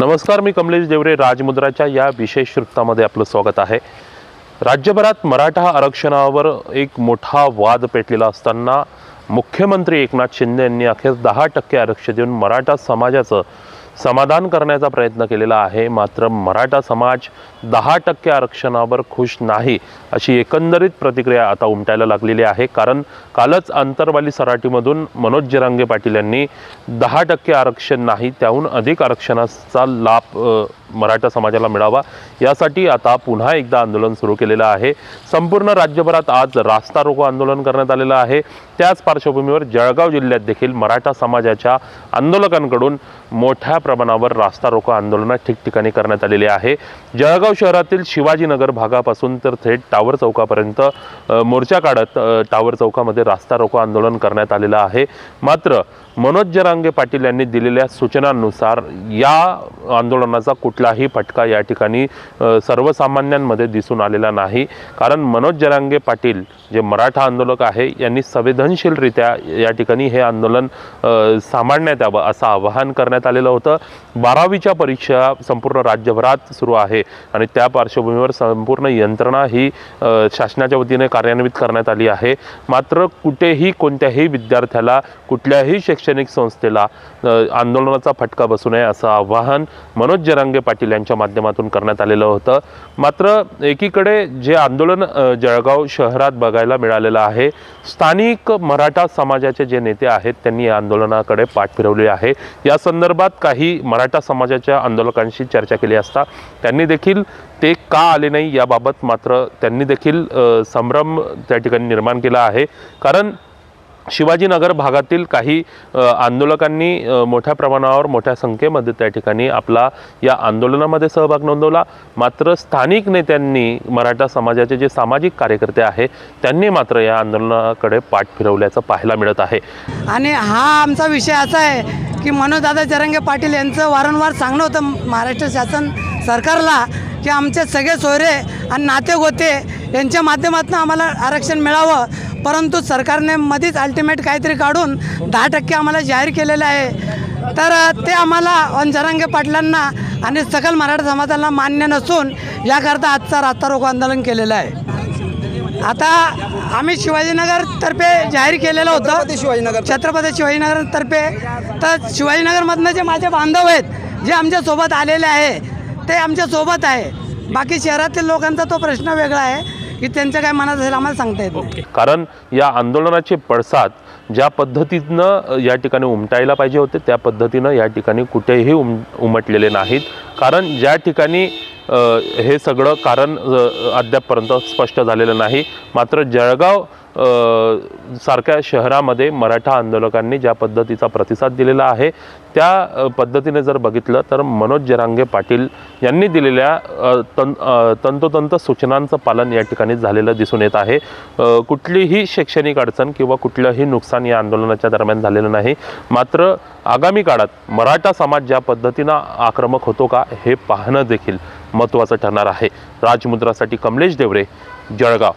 नमस्कार मी कमलेश देवरे राजमुद्राच्या या विशेष वृत्तामध्ये आपलं स्वागत आहे. राज्यभरात मराठा आरक्षणावर एक मोठा वाद पेटलेला असताना मुख्यमंत्री एकनाथ शिंदे यांनी अखेर दहा टक्के आरक्षण देऊन मराठा समाजाचं समाधान करण्याचा प्रयत्न केलेला आहे. मात्र मराठा समाज दहा टक्के आरक्षणावर खुश नाही अशी एकंदरीत प्रतिक्रिया आता उमटायला लागलेली आहे. कारण कालच आंतरवाली सराटीमधून मनोज जरांगे पाटील यांनी दहा टक्के आरक्षण नाही त्याहून अधिक आरक्षणाचा लाभ मराठा समाजाला मिळावा. यासाठी आता पुन्हा एकदा आंदोलन सुरू केलेलं आहे. संपूर्ण राज्यभरात आज रास्ता रोको आंदोलन करण्यात आलेलं आहे. त्याच पार्श्वभूमीवर जळगाव जिल्ह्यात देखील मराठा समाजाच्या आंदोलकांकडून मोठ्या प्रमाणावर रास्ता रोको आंदोलनं ठिकठिकाणी करण्यात आलेली आहे. जळगाव शहरातील शिवाजीनगर भागापासून तर थेट टावर चौकापर्यंत मोर्चा काढत टावर चौकामध्ये रास्ता रोको आंदोलन करण्यात आलेलं आहे. मात्र मनोज जरांगे पाटील यांनी दिलेल्या सूचनांनुसार या आंदोलनाचा कुठलाही फटका या ठिकाणी सर्वसामान्यांमध्ये दिसून आलेला नाही. कारण मनोज जरांगे पाटील जे मराठा आंदोलक आहे यांनी संवेदनशीलरित्या या ठिकाणी हे आंदोलन सांभाळण्यात यावं असं आवाहन करण्यात आलेलं होतं. बारावीच्या परीक्षा संपूर्ण राज्यभरात सुरू आहे आणि त्या पार्श्वभूमीवर संपूर्ण यंत्रणा ही शासनाच्या वतीने कार्यान्वित करण्यात आली आहे. मात्र कुठेही कोणत्याही विद्यार्थ्याला कुठल्याही शैक्षणिक संस्थेला आंदोलनाचा फटका बसू नये असं आवाहन मनोज जरांगे पाटील यांच्या माध्यमातून करण्यात आलेलं होतं. मात्र एकीकडे जे आंदोलन जळगाव शहरात बघायला मिळालेलं आहे स्थानिक मराठा समाजाचे जे नेते आहेत त्यांनी या आंदोलनाकडे पाठ फिरवली आहे. या संदर्भात काही मराठा समाजाच्या आंदोलकांशी चर्चा केली असता त्यांनी देखील ते का आले नाही याबाबत मात्र त्यांनी देखील संभ्रम त्या ठिकाणी निर्माण केला आहे. कारण शिवाजीनगर भागातील काही आंदोलकांनी मोठ्या प्रमाणावर मोठ्या संख्येमध्ये त्या ठिकाणी आपला या आंदोलनामध्ये सहभाग नोंदवला. मात्र स्थानिक नेत्यांनी मराठा समाजाचे जे सामाजिक कार्यकर्ते आहे त्यांनी मात्र या आंदोलनाकडे पाठ फिरवल्याचं पाहायला मिळत आहे. आणि हा आमचा विषय असा आहे की मनोजदादा जरंगे पाटील यांचं वारंवार सांगणं होतं महाराष्ट्र शासन सरकारला की आमचे सगळे सोयरे आणि नाते गोते यांच्या माध्यमातून आम्हाला आरक्षण मिळावं. परंतु सरकारने मध्येच अल्टिमेट काहीतरी काढून दहा टक्के आम्हाला जाहीर केलेलं आहे. तर ते आम्हाला जरांगे पाटलांना आणि सकल मराठा समाजाला मान्य नसून याकरता आजचा रास्ता रोको आंदोलन केलेलं आहे. आता आम्ही शिवाजीनगर तर्फे जाहीर केलेलं होतं. शिवाजीनगर. छत्रपती शिवाजीनगर तर्फे. तर शिवाजीनगरमधनं जे माझे बांधव आहेत जे आमच्यासोबत आलेले आहे ते आमच्यासोबत आहे. बाकी शहरातील लोकांचा तो प्रश्न वेगळा आहे. की त्यांच्या काय मनात असेल आम्हाला सांगता येत नाही. कारण या आंदोलनाचे पडसाद ज्या पद्धतीनं या ठिकाणी उमटायला पाहिजे होते त्या पद्धतीनं या ठिकाणी कुठेही उम उमटलेले नाहीत. कारण ज्या ठिकाणी हे सगळं कारण अद्यापपर्यंत स्पष्ट झालेलं नाही. मात्र जळगाव सारख्या शहरामध्ये मराठा आंदोलकांनी ज्या पद्धतीचा प्रतिसाद दिलेला आहे त्या पद्धतीने जर बघितलं तर मनोज जरांगे पाटील यांनी दिलेल्या तं तंतोतंत सूचनांचं पालन या ठिकाणी झालेलं दिसून येत आहे. कुठलीही शैक्षणिक अडचण किंवा कुठलंही नुकसान या आंदोलनाच्या दरम्यान झालेलं नाही. मात्र आगामी काळात मराठा समाज ज्या पद्धतीनं आक्रमक होतो का हे पाहणं देखील महत्त्वाचं ठरणार आहे. राजमुद्रासाठी कमलेश देवरे जळगाव.